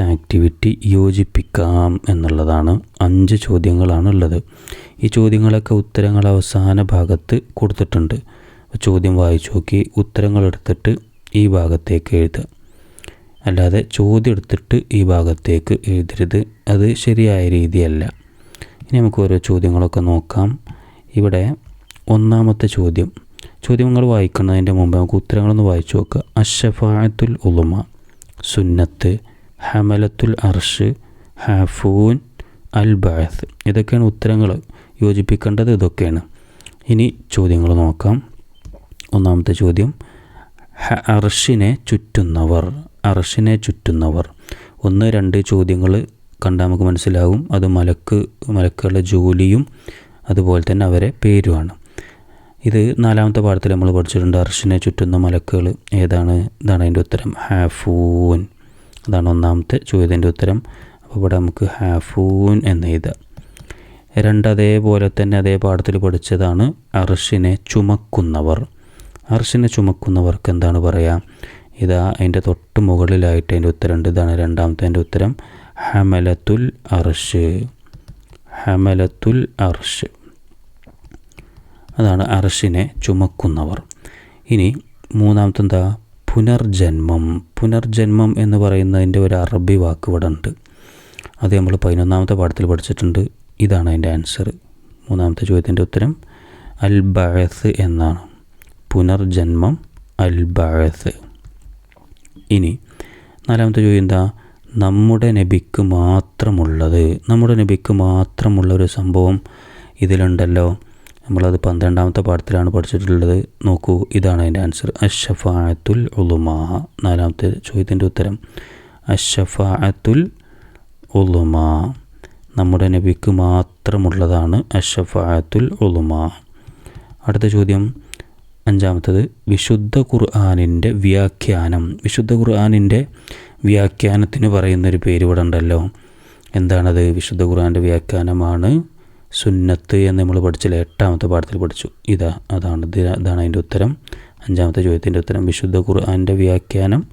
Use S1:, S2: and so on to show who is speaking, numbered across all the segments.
S1: Activity യോജിപ്പിക്കാം എന്നുള്ളതാണ് അഞ്ച് ചോദ്യങ്ങളാണ് ഉള്ളത് ഈ ചോദ്യങ്ങളൊക്കെ ഉത്തരങ്ങൾ അവസാന ഭാഗത്ത് കൊടുത്തിട്ടുണ്ട്. ചോദ്യം വായിച്ചു നോക്കി ഉത്തരങ്ങൾ എടുത്തിട്ട് ഈ ഭാഗത്തേക്ക് എഴുതുക. അല്ലാതെ ചോദ്യം എടുത്തിട്ട് ഈ ഭാഗത്തേക്ക് എഴുതരുത്. അത് ശരിയായ രീതിയല്ല. ഇനി നമുക്ക് ഓരോ ചോദ്യങ്ങളൊക്കെ നോക്കാം. ഇവിടെ ഒന്നാമത്തെ ചോദ്യം. ചോദ്യങ്ങൾ വായിക്കുന്നതിന്റെ മുമ്പ് നമുക്ക് ഉത്തരങ്ങളൊന്ന് വായിച്ചു നോക്കുക അഷഫായത്തുൽ ഉളുമ സുന്നത്ത് ഹമലത്തുൽ അർഷ് ഹാഫൂൻ അൽ ബാത്ത് ഇതൊക്കെയാണ് ഉത്തരങ്ങൾ യോജിപ്പിക്കേണ്ടത് ഇതൊക്കെയാണ്. ഇനി ചോദ്യങ്ങൾ നോക്കാം. ഒന്നാമത്തെ ചോദ്യം. അർഷിനെ ചുറ്റുന്നവർ അർഷിനെ ചുറ്റുന്നവർ. ഒന്ന് രണ്ട് ചോദ്യങ്ങൾ കണ്ടാൽ നമുക്ക് മനസ്സിലാവും. അത് മലക്ക് മലക്കുകളുടെ ജോലിയും അതുപോലെ തന്നെ അവരെ പേരുമാണ്. ഇത് നാലാമത്തെ പാഠത്തിൽ നമ്മൾ പഠിച്ചിട്ടുണ്ട്. അർഷിനെ ചുറ്റുന്ന മലക്കുകൾ ഏതാണ്? ഇതാണ് അതിന്റെ ഉത്തരം. ഹാഫൂൻ. അതാണ് ഒന്നാമത്തെ ചോദ്യത്തിന്റെ ഉത്തരം. അപ്പോൾ ഇവിടെ നമുക്ക് ഹാഫൂൻ എന്ന് എഴുതാം രണ്ട് അതേപോലെ തന്നെ അതേ പാഠത്തിൽ പഠിച്ചതാണ് അർഷിനെ ചുമക്കുന്നവർ. അർഷിനെ ചുമക്കുന്നവർക്ക് എന്താണ് പറയുക ഇതാ അതിന്റെ തൊട്ട് മുകളിലായിട്ട് അതിന്റെ ഉത്തരമുണ്ട്. ഇതാണ് രണ്ടാമത്തെ അതിന്റെ ഉത്തരം. ഹമലത്തുൽ അർഷ്. ഹമലത്തുൽ അർഷ്. അതാണ് അർഷിനെ ചുമക്കുന്നവർ. ഇനി മൂന്നാമത്തെ എന്താ പുനർജന്മം. പുനർജന്മം എന്ന് പറയുന്നതിന്റെ ഒരു അറബി വാക്ക് ഇവിടെ ഉണ്ട്. അത് നമ്മൾ പതിനൊന്നാമത്തെ പാഠത്തിൽ പഠിച്ചിട്ടുണ്ട്. ഇതാണ് അതിന്റെ ആൻസർ മൂന്നാമത്തെ ചോദ്യത്തിന്റെ ഉത്തരം അൽ ബഴസ് എന്നാണ്. പുനർജന്മം അൽ ബഴസ് ഇനി നാലാമത്തെ ചോദ്യം എന്താ? നമ്മുടെ നബിക്ക് മാത്രമുള്ളത്. നമ്മുടെ നബിക്ക് മാത്രമുള്ള ഒരു സംഭവം ഇതിലുണ്ടല്ലോ. നമ്മളത് പന്ത്രണ്ടാമത്തെ പാഠത്തിലാണ് പഠിച്ചിട്ടുള്ളത്. നോക്കൂ ഇതാണ് അതിന്റെ ആൻസർ അഷഫാഅത്തുൽ ഉലുമാ. നാലാമത്തെ ചോദ്യത്തിന്റെ ഉത്തരം. അഷഫാഅത്തുൽ ഉലുമാ. നമ്മുടെ നബിക്ക് മാത്രമുള്ളതാണ് അഷഫാഅത്തുൽ ഉലുമാ. അടുത്ത ചോദ്യം. അഞ്ചാമത്തത് വിശുദ്ധ ഖുർആാനിന്റെ വ്യാഖ്യാനം. വിശുദ്ധ ഖുർആാനിന്റെ വ്യാഖ്യാനത്തിന് പറയുന്നൊരു പേര് ഇവിടെ ഉണ്ടല്ലോ. എന്താണത്? വിശുദ്ധ ഖുർആാന്റെ വ്യാഖ്യാനമാണ് സുന്നത്ത് എന്ന് നമ്മൾ പഠിച്ചില്ല എട്ടാമത്തെ പാഠത്തിൽ പഠിച്ചു. ഇതാ അതാണ് ഇത് ഇതാണ് അതിന്റെ ഉത്തരം. അഞ്ചാമത്തെ ചോദ്യത്തിന്റെ ഉത്തരം വിശുദ്ധ ഖുർആാന്റെ വ്യാഖ്യാനം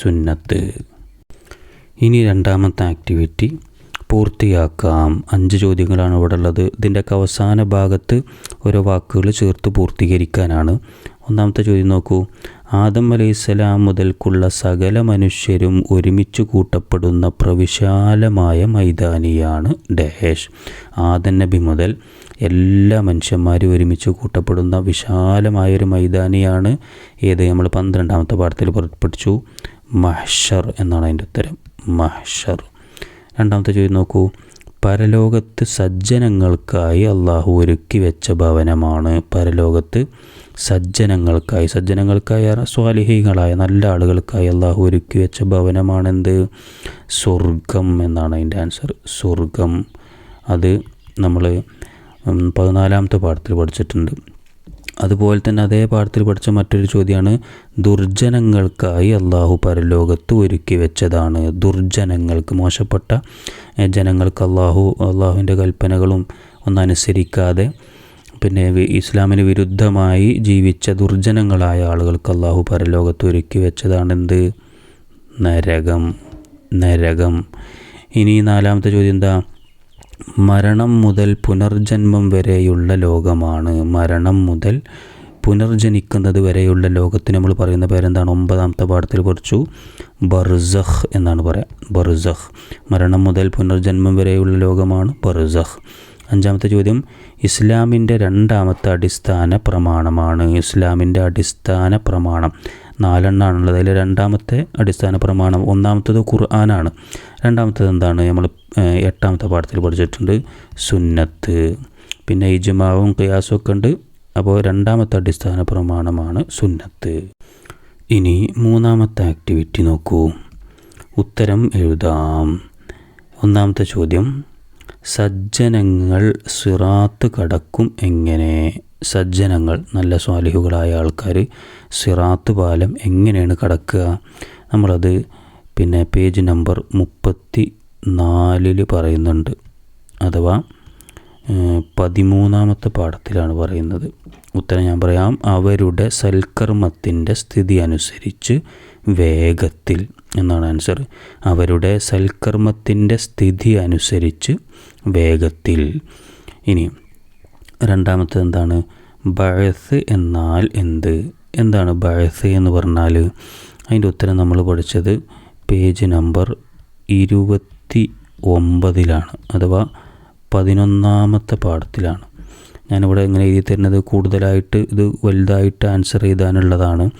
S1: സുന്നത്ത്. ഇനി രണ്ടാമത്തെ ആക്ടിവിറ്റി. പൂർത്തിയാക്കാം. അഞ്ച് ചോദ്യങ്ങളാണ് ഇവിടെ ഉള്ളത് ഇതിന്റെയൊക്കെ അവസാന ഭാഗത്ത് ഓരോ വാക്കുകൾ ചേർത്ത് പൂർത്തീകരിക്കാനാണ്. ഒന്നാമത്തെ ചോദ്യം നോക്കൂ. ആദം അലൈഹിസ്സലാം മുതൽക്കുള്ള സകല മനുഷ്യരും ഒരുമിച്ച് കൂട്ടപ്പെടുന്ന പ്രവിശാലമായ മൈതാനിയാണ് ഡഹേഷ് ആദൻ നബി മുതൽ എല്ലാ മനുഷ്യന്മാരും ഒരുമിച്ച് കൂട്ടപ്പെടുന്ന വിശാലമായൊരു മൈതാനിയാണ് ഏത്? നമ്മൾ പന്ത്രണ്ടാമത്തെ പാഠത്തിൽ പഠിച്ചു. മഹ്ഷർ എന്നാണ് അതിന്റെ ഉത്തരം. മഹ്ഷർ. രണ്ടാമത്തെ ചോദ്യം നോക്കൂ. പരലോകത്ത് സജ്ജനങ്ങൾക്കായി അള്ളാഹു ഒരുക്കി വെച്ച ഭവനമാണ് പരലോകത്ത് സജ്ജനങ്ങൾക്കായി. സജ്ജനങ്ങൾക്കായി സ്വാലിഹികളായ നല്ല ആളുകൾക്കായി അള്ളാഹു ഒരുക്കി വെച്ച ഭവനമാണെന്ത്? സ്വർഗം എന്നാണ് അതിന്റെ ആൻസർ സ്വർഗം. അത് നമ്മൾ പതിനാലാമത്തെ പാഠത്തിൽ പഠിച്ചിട്ടുണ്ട്. അതുപോലെ തന്നെ അതേ പാഠത്തിൽ പഠിച്ച മറ്റൊരു ചോദ്യമാണ് ദുർജനങ്ങൾക്കായി അള്ളാഹു പരലോകത്ത് ഒരുക്കി വെച്ചതാണ്. ദുർജനങ്ങൾക്ക് മോശപ്പെട്ട ജനങ്ങൾക്ക് അള്ളാഹു അള്ളാഹുവിന്റെ കൽപ്പനകളും ഒന്നനുസരിക്കാതെ പിന്നെ ഇസ്ലാമിന് വിരുദ്ധമായി ജീവിച്ച ദുർജനങ്ങളായ ആളുകൾക്ക് അള്ളാഹു പരലോകത്ത് ഒരുക്കി വെച്ചതാണെന്ത് നരകം. നരകം. ഇനി നാലാമത്തെ ചോദ്യം എന്താ? മരണം മുതൽ പുനർജന്മം വരെയുള്ള ലോകമാണ്. മരണം മുതൽ പുനർജനിക്കുന്നത് വരെയുള്ള ലോകത്തിന് നമ്മൾ പറയുന്ന പേരെന്താണ്? ഒമ്പതാമത്തെ പാഠത്തിൽ കുറിച്ചു. ബർസഖ് എന്നാണ് പറയാം. ബർസഖ്. മരണം മുതൽ പുനർജന്മം വരെയുള്ള ലോകമാണ് ബർസഖ്. അഞ്ചാമത്തെ ചോദ്യം. ഇസ്ലാമിന്റെ രണ്ടാമത്തെ അടിസ്ഥാന പ്രമാണമാണ്. ഇസ്ലാമിന്റെ അടിസ്ഥാന പ്രമാണം. നാലെണ്ണാണുള്ളത്. അതിൽ രണ്ടാമത്തെ അടിസ്ഥാന പ്രമാണം ഒന്നാമത്തത് ഖുർആനാണ്. രണ്ടാമത്തത് എന്താണ്? നമ്മൾ എട്ടാമത്തെ പാഠത്തിൽ പഠിച്ചിട്ടുണ്ട്. സുന്നത്ത്. പിന്നെ ഇജ്മാവും ഖിയാസും ഒക്കെ ഉണ്ട്. അപ്പോൾ രണ്ടാമത്തെ അടിസ്ഥാന പ്രമാണമാണ് സുന്നത്ത്. ഇനി മൂന്നാമത്തെ ആക്ടിവിറ്റി നോക്കൂ. ഉത്തരം എഴുതാം. ഒന്നാമത്തെ ചോദ്യം. സജ്ജനങ്ങൾ സിറാത്ത് കടക്കും എങ്ങനെ? സജ്ജനങ്ങൾ നല്ല സ്വാലിഹുകളായ ആൾക്കാർ സിറാത്ത് പാലം എങ്ങനെയാണ് കടക്കുക? നമ്മളത് പിന്നെ പേജ് നമ്പർ മുപ്പത്തി നാലിൽ പറയുന്നുണ്ട്. അഥവാ പതിമൂന്നാമത്തെ പാഠത്തിലാണ് പറയുന്നത്. ഉത്തരം ഞാൻ പറയാം. അവരുടെ സൽക്കർമ്മത്തിന്റെ സ്ഥിതി അനുസരിച്ച് വേഗത്തിൽ എന്നാണ് ആൻസർ. അവരുടെ സൽക്കർമ്മത്തിന്റെ സ്ഥിതി അനുസരിച്ച് വേഗത്തിൽ. ഇനി രണ്ടാമത്തത് എന്താണ് ബഴസ് എന്നാൽ എന്ത്? എന്താണ് ബഴസ് എന്ന് പറഞ്ഞാൽ? അതിന്റെ ഉത്തരം നമ്മൾ പഠിച്ചത് പേജ് നമ്പർ ഇരുപത്തി ഒമ്പതിലാണ് അഥവാ പതിനൊന്നാമത്തെ പാഠത്തിലാണ്. ഞാനിവിടെ ഇങ്ങനെ എഴുതി തരുന്നത് കൂടുതലായിട്ട് ഇത് വലുതായിട്ട് ആൻസർ ചെയ്താനുള്ളതാണ്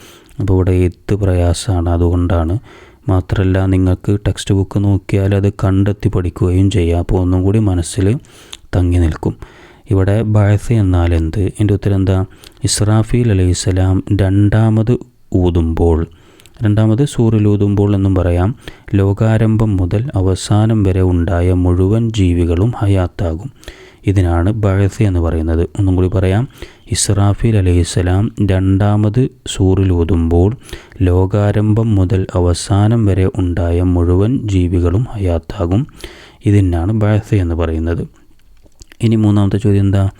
S1: അപ്പോൾ ഇവിടെ എഴുത്ത് പ്രയാസമാണ് അതുകൊണ്ടാണ്. മാത്രമല്ല നിങ്ങൾക്ക് ടെക്സ്റ്റ് ബുക്ക് നോക്കിയാൽ അത് കണ്ടെത്തി പഠിക്കുകയും ചെയ്യാം. അപ്പോൾ ഒന്നും കൂടി മനസ്സിൽ തങ്ങി നിൽക്കും. ഇവിടെ ബഴസ എന്നാൽ എന്ത്? എന്റെ ഉത്തരം എന്താ? ഇസ്രാഫീൽ അലൈഹി സ്വലാം രണ്ടാമത് ഊതുമ്പോൾ രണ്ടാമത് സൂറിൽ ഊതുമ്പോൾ എന്നും പറയാം ലോകാരംഭം മുതൽ അവസാനം വരെ ഉണ്ടായ മുഴുവൻ ജീവികളും ഹയാത്താകും. ഇതിനാണ് ബഴസ എന്ന് പറയുന്നത്. ഒന്നും കൂടി പറയാം ഇസ്രാഫീൽ അലൈഹിസ്സലാം രണ്ടാമത് സൂറിൽ ഊതുമ്പോൾ ലോകാരംഭം മുതൽ അവസാനം വരെ ഉണ്ടായ മുഴുവൻ ജീവികളും ഹയാത്താകും. ഇതിനാണ് ബഴസ എന്ന് പറയുന്നത്. ഇനി മൂന്നാമത്തെ ചോദ്യം എന്താ?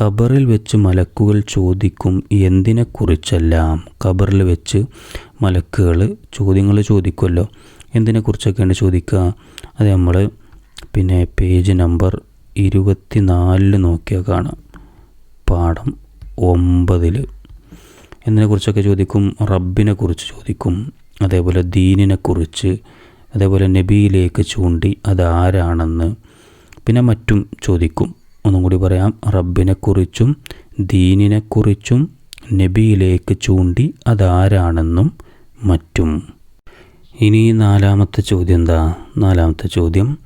S1: ഖബറിൽ വെച്ച് മലക്കുകൾ ചോദിക്കും എന്തിനെക്കുറിച്ചെല്ലാം? ഖബറിൽ വെച്ച് മലക്കുകൾ ചോദ്യങ്ങൾ ചോദിക്കുമല്ലോ. എന്തിനെക്കുറിച്ചൊക്കെയാണ് ചോദിക്കുക? അത് നമ്മൾ പിന്നെ പേജ് നമ്പർ ഇരുപത്തി നാലിൽ നോക്കിയാൽ കാണാം. പാഠം ഒമ്പതിൽ എന്നതിനെക്കുറിച്ചൊക്കെ ചോദിക്കും? റബ്ബിനെ കുറിച്ച് ചോദിക്കും. അതേപോലെ ദീനിനെക്കുറിച്ച് അതേപോലെ നബിയിലേക്ക് ചൂണ്ടി അതാരാണെന്ന്. പിന്നെ മറ്റും ചോദിക്കും. ഒന്നും കൂടി പറയാം. റബ്ബിനെക്കുറിച്ചും ദീനിനെക്കുറിച്ചും നബിയിലേക്ക് ചൂണ്ടി അതാരാണെന്നും മറ്റും. ഇനി നാലാമത്തെ ചോദ്യം എന്താ? നാലാമത്തെ ചോദ്യം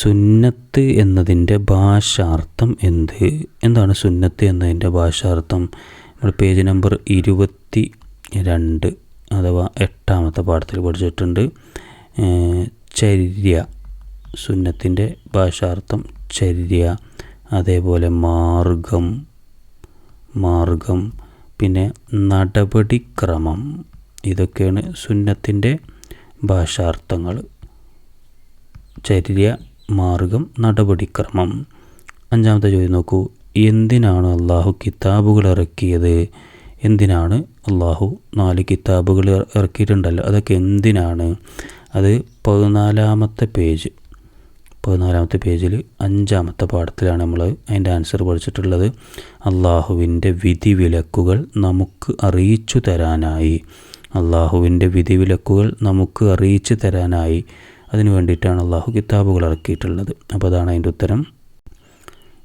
S1: സുന്നത്ത് എന്നതിന്റെ ഭാഷാർത്ഥം എന്ത്? എന്താണ് സുന്നത്ത് എന്നതിന്റെ ഭാഷാർത്ഥം? നമ്മൾ പേജ് നമ്പർ ഇരുപത്തി രണ്ട് അഥവാ എട്ടാമത്തെ പാഠത്തിൽ പഠിച്ചിട്ടുണ്ട്. ചര്യ. സുന്നത്തിന്റെ ഭാഷാർത്ഥം ചര്യ അതേപോലെ മാർഗം മാർഗം പിന്നെ നടപടിക്രമം. ഇതൊക്കെയാണ് സുന്നത്തിന്റെ ഭാഷാർത്ഥങ്ങൾ. ചര്യ മാർഗം നടപടിക്രമം. അഞ്ചാമത്തെ ചോദ്യം നോക്കൂ. എന്തിനാണ് അള്ളാഹു കിതാബുകൾ ഇറക്കിയത്? എന്തിനാണ് അള്ളാഹു നാല് കിതാബുകൾ ഇറ- ഇറക്കിയിട്ടുണ്ടല്ലോ? അതൊക്കെ എന്തിനാണ്? അത് പതിനാലാമത്തെ പേജ്. പതിനാലാമത്തെ പേജിൽ അഞ്ചാമത്തെ പാഠത്തിലാണ് നമ്മൾ അതിന്റെ ആൻസർ പഠിച്ചിട്ടുള്ളത്. അള്ളാഹുവിന്റെ വിധിവിലക്കുകൾ നമുക്ക് അറിയിച്ചു തരാനായി. അള്ളാഹുവിന്റെ വിധിവിലക്കുകൾ നമുക്ക് അറിയിച്ചു തരാനായി. അതിനു വേണ്ടിയിട്ടാണ് അള്ളാഹു കിതാബുകൾ ഇറക്കിയിട്ടുള്ളത്. അപ്പോൾ അതാണ് അതിന്റെ ഉത്തരം.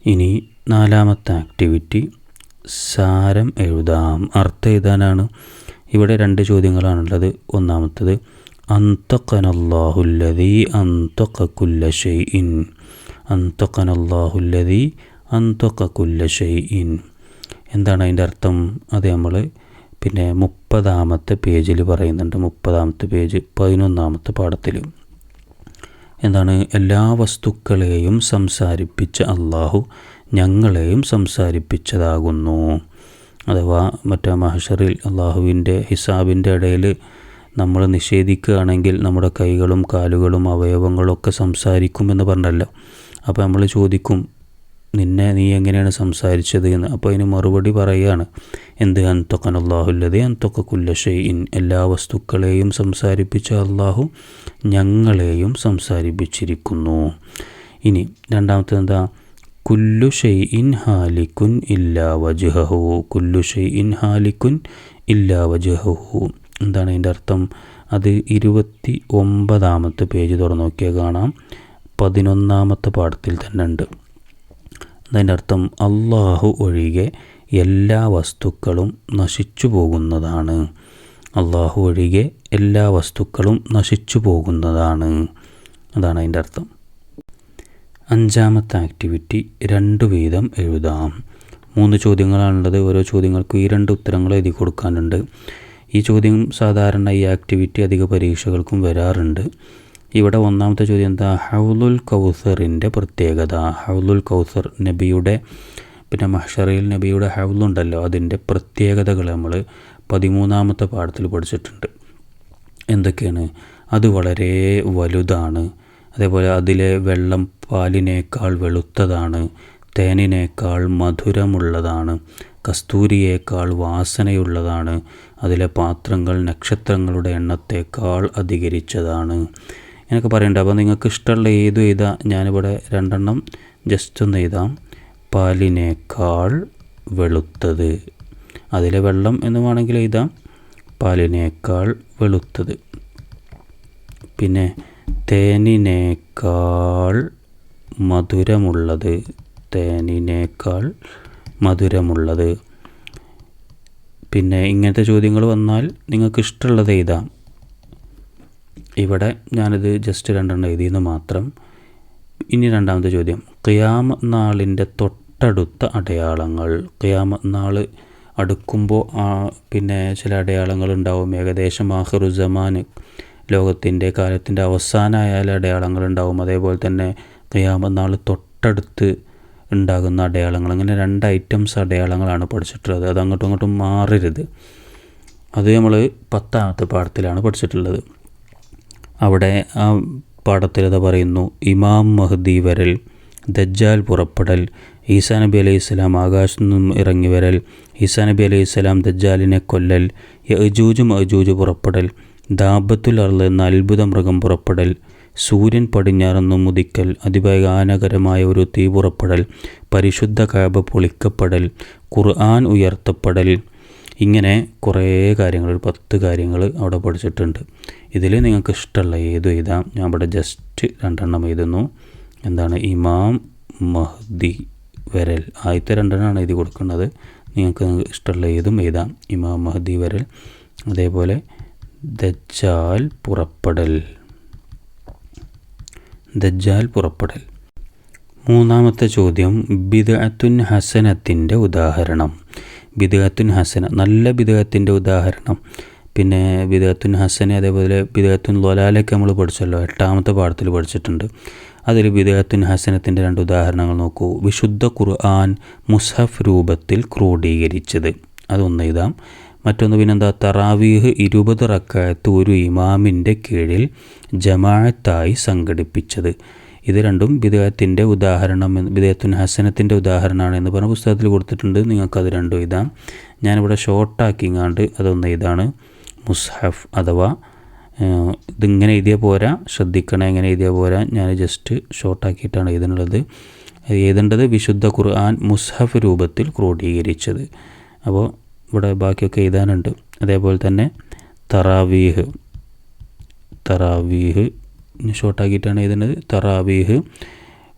S1: ഇനി നാലാമത്തെ ആക്ടിവിറ്റി സാരം എഴുതാം. അർത്ഥം എഴുതാനാണ്. ഇവിടെ രണ്ട് ചോദ്യങ്ങളാണുള്ളത്. ഒന്നാമത്തത് അന്തക്കനല്ലാഹുല്ലതി അന്തക്ക കുല്ല ഷെയ്ഇൻ അന്തക്കനല്ലാഹുല്ലതി അന്തക്ക കുല്ല ഷെയ്ഇൻ എന്താണ് അതിന്റെ അർത്ഥം? അത് നമ്മൾ പിന്നെ മുപ്പതാമത്തെ പേജിൽ പറയുന്നുണ്ട്. മുപ്പതാമത്തെ പേജ് പതിനൊന്നാമത്തെ പാഠത്തിൽ. എന്താണ്? എല്ലാ വസ്തുക്കളെയും സംസാരിപ്പിച്ച അള്ളാഹു ഞങ്ങളെയും സംസാരിപ്പിച്ചതാകുന്നു. അഥവാ മറ്റേ മഹഷറിൽ അള്ളാഹുവിന്റെ ഹിസാബിന്റെ ഇടയിൽ നമ്മൾ നിഷേധിക്കുകയാണെങ്കിൽ നമ്മുടെ കൈകളും കാലുകളും അവയവങ്ങളൊക്കെ സംസാരിക്കുമെന്ന് പറഞ്ഞല്ലോ. അപ്പോൾ നമ്മൾ ചോദിക്കും നിന്നെ നീ എങ്ങനെയാണ് സംസാരിച്ചത്? എന്ന്. അപ്പോൾ അതിന് മറുപടി പറയുകയാണ് എന്ത് അന്തൊക്കൻ അള്ളാഹുല്ലത് അന്തൊക്കെ കുല്ല ഷെയ്ഇൻ എല്ലാ വസ്തുക്കളെയും സംസാരിപ്പിച്ച അള്ളാഹു ഞങ്ങളെയും സംസാരിപ്പിച്ചിരിക്കുന്നു. ഇനി രണ്ടാമത്തെ എന്താ? കുല്ലു ഷെയ്ഇൻ ഹാലിക്കുൻ ഇല്ലാ വജുഹു കുല്ലു ഷെയ്ഇൻ ഹാലിക്കുൻ ഇല്ലാ വജുഹു എന്താണ് അതിന്റെ അർത്ഥം? അത് ഇരുപത്തി ഒമ്പതാമത്തെ പേജ് തുറന്നു നോക്കിയാൽ കാണാം. പതിനൊന്നാമത്തെ പാഠത്തിൽ തന്നെ ഉണ്ട്. അതിന്റെ അർത്ഥം അള്ളാഹു ഒഴികെ എല്ലാ വസ്തുക്കളും നശിച്ചു പോകുന്നതാണ്. അള്ളാഹു ഒഴികെ എല്ലാ വസ്തുക്കളും നശിച്ചു പോകുന്നതാണ്. അതാണ് അതിന്റെ അർത്ഥം. അഞ്ചാമത്തെ ആക്ടിവിറ്റി രണ്ട് വീതം എഴുതാം. മൂന്ന് ചോദ്യങ്ങളാണുള്ളത്. ഓരോ ചോദ്യങ്ങൾക്കും ഈ രണ്ട് ഉത്തരങ്ങൾ എഴുതി കൊടുക്കാനുണ്ട്. ഈ ചോദ്യം സാധാരണ ഈ ആക്ടിവിറ്റി അധിക പരീക്ഷകൾക്കും വരാറുണ്ട്. ഇവിടെ ഒന്നാമത്തെ ചോദ്യം എന്താ? ഹൗലുൽ കൗസറിന്റെ പ്രത്യേകത. ഹൗലുൽ കൗസർ നബിയുടെ പിന്നെ മഹ്ഷറയിൽ നബിയുടെ ഹൗലുണ്ടല്ലോ. അതിന്റെ പ്രത്യേകതകൾ നമ്മൾ പതിമൂന്നാമത്തെ പാഠത്തിൽ പഠിച്ചിട്ടുണ്ട്. എന്തൊക്കെയാണ്? അത് വളരെ വലുതാണ്. അതേപോലെ അതിലെ വെള്ളം പാലിനേക്കാൾ വെളുത്തതാണ്. തേനിനേക്കാൾ മധുരമുള്ളതാണ്. കസ്തൂരിയേക്കാൾ വാസനയുള്ളതാണ്. അതിലെ പാത്രങ്ങൾ നക്ഷത്രങ്ങളുടെ എണ്ണത്തേക്കാൾ അധികരിച്ചതാണ്. എന്നൊക്കെ പറയുന്നുണ്ട് അപ്പോൾ നിങ്ങൾക്ക് ഇഷ്ടമുള്ള ഏതും എഴുതാം? ഞാനിവിടെ രണ്ടെണ്ണം ജസ്റ്റ് ഒന്ന് എഴുതാം. പാലിനേക്കാൾ വെളുത്തത്. അതിലെ വെള്ളം എന്ന് വേണമെങ്കിൽ എഴുതാം. പാലിനേക്കാൾ വെളുത്തത്. പിന്നെ തേനിനേക്കാൾ മധുരമുള്ളത്. തേനിനേക്കാൾ മധുരമുള്ളത്. പിന്നെ ഇങ്ങനത്തെ ചോദ്യങ്ങൾ വന്നാൽ നിങ്ങൾക്ക് ഇഷ്ടമുള്ളത് എഴുതാം. ഇവിടെ ഞാനിത് ജസ്റ്റ് രണ്ടെണ്ണം എഴുതിയെന്ന് മാത്രം. ഇനി രണ്ടാമത്തെ ചോദ്യം. ഖിയാമ നാളിന്റെ തൊട്ടടുത്ത അടയാളങ്ങൾ. ഖിയാമ നാൾ അടുക്കുമ്പോൾ പിന്നെ ചില അടയാളങ്ങൾ ഉണ്ടാവും ഏകദേശം ആഹ്റുസമാൻ ലോകത്തിന്റെ കാലത്തിന്റെ അവസാനമായാലും അടയാളങ്ങൾ ഉണ്ടാവും അതേപോലെ തന്നെ ഖിയാമ നാൾ തൊട്ടടുത്ത് ഉണ്ടാകുന്ന അടയാളങ്ങൾ. അങ്ങനെ രണ്ട് ഐറ്റംസ് അടയാളങ്ങളാണ് പഠിച്ചിട്ടുള്ളത്. അത് അങ്ങോട്ടും ഇങ്ങോട്ടും മാറരുത്. അത് നമ്മൾ പത്താമത്തെ പാഠത്തിലാണ് പഠിച്ചിട്ടുള്ളത്. അവിടെ ആ പാഠത്തിൽ അത് പറയുന്നു ഇമാം മഹദി വരൽ ദജ്ജാൽ പുറപ്പെടൽ ഈസാ നബി അലൈഹി സ്വലാം ആകാശത്തു നിന്നും ഇറങ്ങി വരൽ ഈസാ നബി അലൈഹി സ്വലാം ദജ്ജാലിനെ കൊല്ലൽ യജൂജും അജൂജ് പുറപ്പെടൽ ദാബത്തുൽ അർൾ എന്ന അത്ഭുത മൃഗം പുറപ്പെടൽ സൂര്യൻ പടിഞ്ഞാറെന്നും മുതിക്കൽ അതിഭയാനകരമായ ഒരു തീപുറപ്പെടൽ പരിശുദ്ധ കാബ പൊളിക്കപ്പെടൽ ഖുർആൻ ഉയർത്തപ്പെടൽ ഇങ്ങനെ കുറേ കാര്യങ്ങൾ ഒരു പത്ത് കാര്യങ്ങൾ അവിടെ പഠിച്ചിട്ടുണ്ട്. ഇതിൽ നിങ്ങൾക്ക് ഇഷ്ടമുള്ള ഏത് എഴുതാം. ഞാൻ അവിടെ ജസ്റ്റ് രണ്ടെണ്ണം എഴുതുന്നു. എന്താണ്? ഇമാം മഹ്ദി വരൽ. ആദ്യത്തെ രണ്ടെണ്ണമാണ് എഴുതി കൊടുക്കുന്നത്. നിങ്ങൾക്ക് ഇഷ്ടമുള്ള ഏതും എഴുതാം. ഇമാം മഹ്ദി വരൽ. അതേപോലെ ദജ്ജാൽ പുറപ്പെടൽ. ദജ്ജാൽ പുറപ്പെടൽ. മൂന്നാമത്തെ ചോദ്യം ബിദഅത്തുൻ ഹസനത്തിന്റെ ഉദാഹരണം. ബിദഅത്തുൻ ഹസന നല്ല ബിദഅത്തിന്റെ ഉദാഹരണം. പിന്നെ ബിദഅത്തുൻ ഹസന അതേപോലെ ബിദഅത്തുൻ ലൊലാലൊക്കെ നമ്മൾ പഠിച്ചല്ലോ എട്ടാമത്തെ പാഠത്തിൽ പഠിച്ചിട്ടുണ്ട്. അതിൽ ബിദഅത്തുൻ ഹസനത്തിന്റെ രണ്ട് ഉദാഹരണങ്ങൾ നോക്കൂ. വിശുദ്ധ ഖുർആൻ മുസഹഫ് രൂപത്തിൽ ക്രോഡീകരിച്ചത്. അതൊന്ന് എഴുതാം മറ്റൊന്ന് പിന്നെന്താ? തറാവീഹ് ഇരുപത് റക്കായത്ത് ഒരു ഇമാമിന്റെ കീഴിൽ ജമാഅത്തായി സംഘടിപ്പിച്ചത്. ഇത് രണ്ടും വിദേഹത്തിന്റെ ഉദാഹരണം വിദേഹത്തിന് ഹസനത്തിന്റെ ഉദാഹരണമാണ് എന്ന് പറഞ്ഞ പുസ്തകത്തിൽ കൊടുത്തിട്ടുണ്ട്. നിങ്ങൾക്കത് രണ്ടും എഴുതാം. ഞാനിവിടെ ഷോർട്ടാക്കിങ്ങാണ്ട് അതൊന്ന് ഇതാണ് മുസ്ഹഫ് അഥവാ ഇതിങ്ങനെ എഴുതിയ പോരാ. ശ്രദ്ധിക്കണം എങ്ങനെ എഴുതിയ പോരാ. ഞാൻ ജസ്റ്റ് ഷോർട്ടാക്കിയിട്ടാണ് എഴുതുന്നത്. എഴുതേണ്ടത് വിശുദ്ധ ഖുർആൻ മുസ്ഹഫ് രൂപത്തിൽ ക്രോഡീകരിച്ചത്. അപ്പോൾ ഇവിടെ ബാക്കിയൊക്കെ എഴുതാനുണ്ട്. അതേപോലെ തന്നെ തറാവീഹ്. തറാവീഹ്. ഷോർട്ടാക്കിയിട്ടാണ് എഴുതുന്നത്. തറാവീഹ്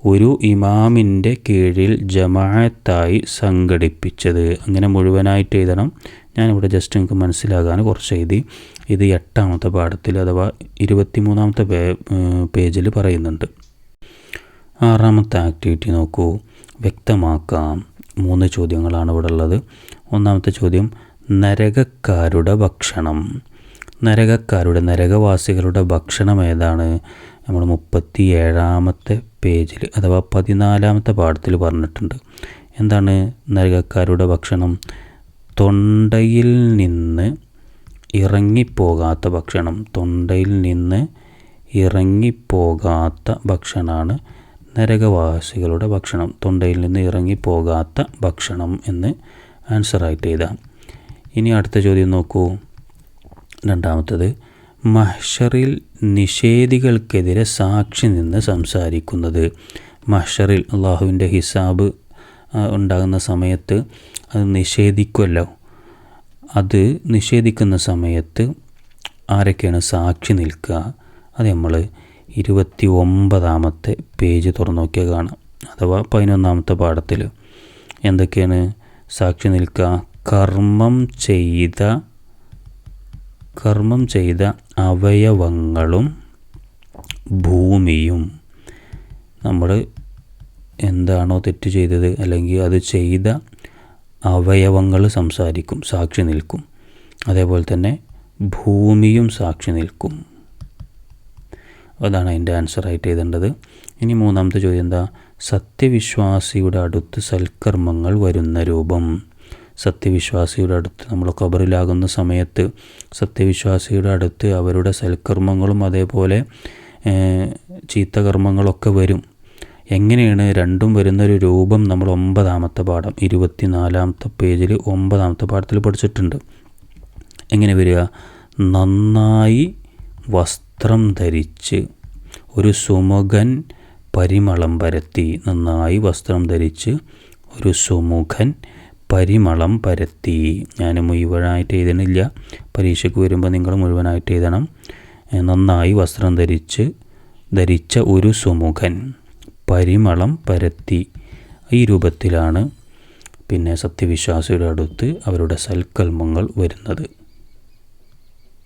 S1: ഒരു ഇമാമിന്റെ കീഴിൽ ജമാഅത്തായി സംഘടിപ്പിച്ചത്. അങ്ങനെ മുഴുവനായിട്ട് എഴുതണം. ഞാനിവിടെ ജസ്റ്റ് നിങ്ങൾക്ക് മനസ്സിലാകാൻ കുറച്ച് എഴുതി. ഇത് എട്ടാമത്തെ പാഠത്തിൽ അഥവാ ഇരുപത്തിമൂന്നാമത്തെ പേജിൽ പറയുന്നുണ്ട്. ആറാമത്തെ ആക്ടിവിറ്റി നോക്കൂ. വ്യക്തമാക്കാം. മൂന്ന് ചോദ്യങ്ങളാണ് ഇവിടെ ഉള്ളത്. ഒന്നാമത്തെ ചോദ്യം നരകക്കാരുടെ ഭക്ഷണം. നരകക്കാരുടെ നരകവാസികളുടെ ഭക്ഷണം ഏതാണ്? നമ്മൾ മുപ്പത്തി ഏഴാമത്തെ പേജിൽ അഥവാ പതിനാലാമത്തെ പാഠത്തിൽ പറഞ്ഞിട്ടുണ്ട്. എന്താണ് നരകക്കാരുടെ ഭക്ഷണം? തൊണ്ടയിൽ നിന്ന് ഇറങ്ങിപ്പോകാത്ത ഭക്ഷണം. തൊണ്ടയിൽ നിന്ന് ഇറങ്ങിപ്പോകാത്ത ഭക്ഷണമാണ് നരകവാസികളുടെ ഭക്ഷണം. തൊണ്ടയിൽ നിന്ന് ഇറങ്ങിപ്പോകാത്ത ഭക്ഷണം എന്ന് ആൻസറായിട്ട് എഴുതാം ഇനി അടുത്ത ചോദ്യം നോക്കൂ. രണ്ടാമത്തത് മഹ്ഷറിൽ നിഷേധികൾക്കെതിരെ സാക്ഷി നിന്ന് സംസാരിക്കുന്നത്. മഹ്ഷറിൽ അള്ളാഹുവിന്റെ ഹിസാബ് ഉണ്ടാകുന്ന സമയത്ത് അത് നിഷേധിക്കുമല്ലോ അത് നിഷേധിക്കുന്ന സമയത്ത് ആരൊക്കെയാണ് സാക്ഷി നിൽക്കുക? അത് നമ്മൾ ഇരുപത്തി ഒമ്പതാമത്തെ പേജ് തുറന്നു നോക്കിയാൽ കാണാം. അഥവാ പതിനൊന്നാമത്തെ പാഠത്തിൽ. എന്തൊക്കെയാണ്? സാക്ഷി നിൽക്കുക കർമ്മം ചെയ്ത കർമ്മം ചെയ്ത അവയവങ്ങളും ഭൂമിയും. നമ്മൾ എന്താണോ തെറ്റ് ചെയ്തത് അല്ലെങ്കിൽ അത് ചെയ്ത അവയവങ്ങൾ സംസാരിക്കും സാക്ഷി നിൽക്കും. അതേപോലെ തന്നെ ഭൂമിയും സാക്ഷി നിൽക്കും. അതാണ് അതിന്റെ ആൻസറായിട്ട് എഴുതേണ്ടത്. ഇനി മൂന്നാമത്തെ ചോദ്യം എന്താ? സത്യവിശ്വാസിയുടെ അടുത്ത് സൽക്കർമ്മങ്ങൾ വരുന്ന രൂപം. സത്യവിശ്വാസിയുടെ അടുത്ത് നമ്മൾ കബറിലാകുന്ന സമയത്ത് സത്യവിശ്വാസിയുടെ അടുത്ത് അവരുടെ സൽക്കർമ്മങ്ങളും അതേപോലെ ചീത്തകർമ്മങ്ങളൊക്കെ വരും. എങ്ങനെയാണ് രണ്ടും വരുന്നൊരു രൂപം നമ്മൾ ഒമ്പതാമത്തെ പാഠം ഇരുപത്തിനാലാമത്തെ പേജിൽ ഒമ്പതാമത്തെ പാഠത്തിൽ പഠിച്ചിട്ടുണ്ട്. എങ്ങനെ വരിക? നന്നായി വസ്ത്രം ധരിച്ച് ഒരു സുമുഖൻ പരിമളം പരത്തി നന്നായി വസ്ത്രം ധരിച്ച് ഒരു സുമുഖൻ പരിമളം പരത്തി. ഞാൻ മുഴുവനായിട്ട് എഴുതണില്ല. പരീക്ഷയ്ക്ക് വരുമ്പോൾ നിങ്ങൾ മുഴുവനായിട്ട് എഴുതണം. നന്നായി വസ്ത്രം ധരിച്ച് ധരിച്ച ഒരു സുമുഖൻ പരിമളം പരത്തി ഈ രൂപത്തിലാണ് പിന്നെ സത്യവിശ്വാസിയുടെ അടുത്ത് അവരുടെ സൽക്കൽമങ്ങൾ വരുന്നത്.